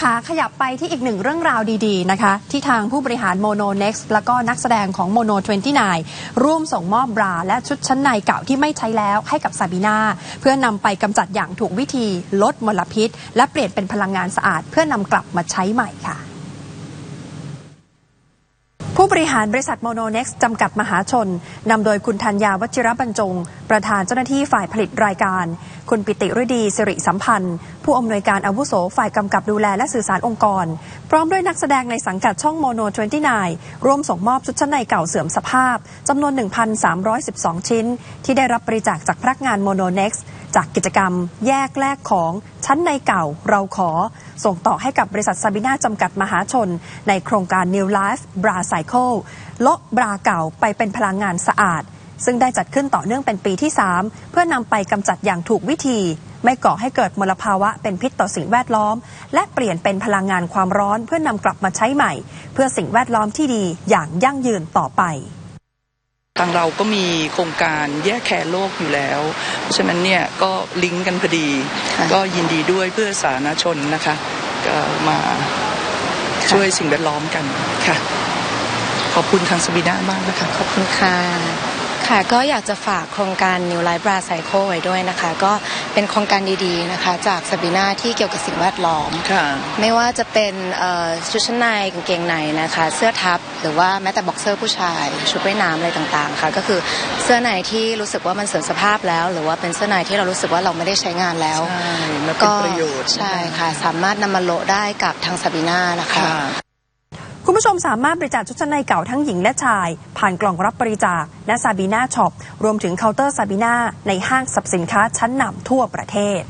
คะขยับไปที่อีกหนึ่งเรื่องราวดีๆนะคะ ที่ทางผู้บริหารโมโนเน็กซ์แล้วก็นักแสดงของโมโน29 ร่วมส่งมอบบราและชุดชั้นในเก่าที่ไม่ใช้แล้วให้กับซาบีนาเพื่อนำไปกำจัดอย่างถูกวิธีลดมลพิษ และเปลี่ยนเป็นพลังงานสะอาด เพื่อนำกลับมาใช้ใหม่ค่ะ ผู้บริหารบริษัทโมโนเน็กซ์จำกัดมหาชน นำโดยคุณธัญญาวชิรบรรจง ประธานเจ้าหน้าที่ฝ่ายผลิตรายการ คุณปิติฤดีสิริสัมพันธ์ ผู้อำนวยการอาวุโสฝ่ายกำกับดูแลและสื่อสารองค์กร พร้อมด้วยนักแสดงในสังกัดช่องโมโน 29 ร่วมส่งมอบชุดชั้นในเก่าเสื่อมสภาพจำนวน 1,312 ชิ้น ที่ได้รับบริจาคจากพนักงานโมโนเน็กซ์ จากกิจกรรมแยกแลกของชั้นในเก่าเราขอ ส่งต่อให้กับบริษัทซาบิน่าจำกัดมหาชน ในโครงการ New Life Bra Cycle ลดบราเก่าไปเป็นพลังงานสะอาด ซึ่งได้จัดขึ้นต่อเนื่องเป็นปีที่ 3 เพื่อนำไปกำจัดอย่างถูกวิธี ไม่ก่อให้เกิดมลภาวะเป็นพิษต่อสิ่งแวดล้อม และเปลี่ยนเป็นพลังงานความร้อนเพื่อนำกลับมาใช้ใหม่ เพื่อสิ่งแวดล้อมที่ดีอย่างยั่งยืนต่อไป ทางเราก็มีโครงการแยกแคร์โลกอยู่แล้ว เพราะฉะนั้นเนี่ยก็ลิงก์กันพอดีค่ะก็ยินดีด้วยเพื่อสาธารณชนนะคะก็มาช่วยสิ่งแวดล้อมกันค่ะ ขอบคุณทางสบีน่ามากนะคะ ขอบคุณค่ะ ค่ะก็อยากจะฝากโครงการ New Life Bra Cycle ไว้ด้วยนะคะ ก็เป็นโครงการดีๆนะคะ จากสบีนาที่เกี่ยวกับสิ่งแวดล้อม ค่ะ ไม่ว่าจะเป็นเอ่อชุดชั้นในกางเกงในนะคะ เสื้อทับหรือว่าแม้แต่บ็อกเซอร์ผู้ชาย ชุดว่ายน้ำอะไรต่างๆ ค่ะ ก็คือเสื้อในที่รู้สึกว่ามันเสื่อมสภาพแล้ว หรือว่าเป็นเสื้อในที่เรารู้สึกว่าเราไม่ได้ใช้งานแล้วใช่มันเป็นประโยชน์ ใช่ค่ะ สามารถนำมาโละได้กับทางสบีนานะคะค่ะ คุณผู้ชมสามารถบริจาคชุดชั้นในเก่าทั้งหญิงและชาย ผ่านกล่องรับบริจาคณซาบีนาช็อปรวมถึงเคาน์เตอร์ซาบีนาในห้างสรรพสินค้าชั้นนำทั่วประเทศ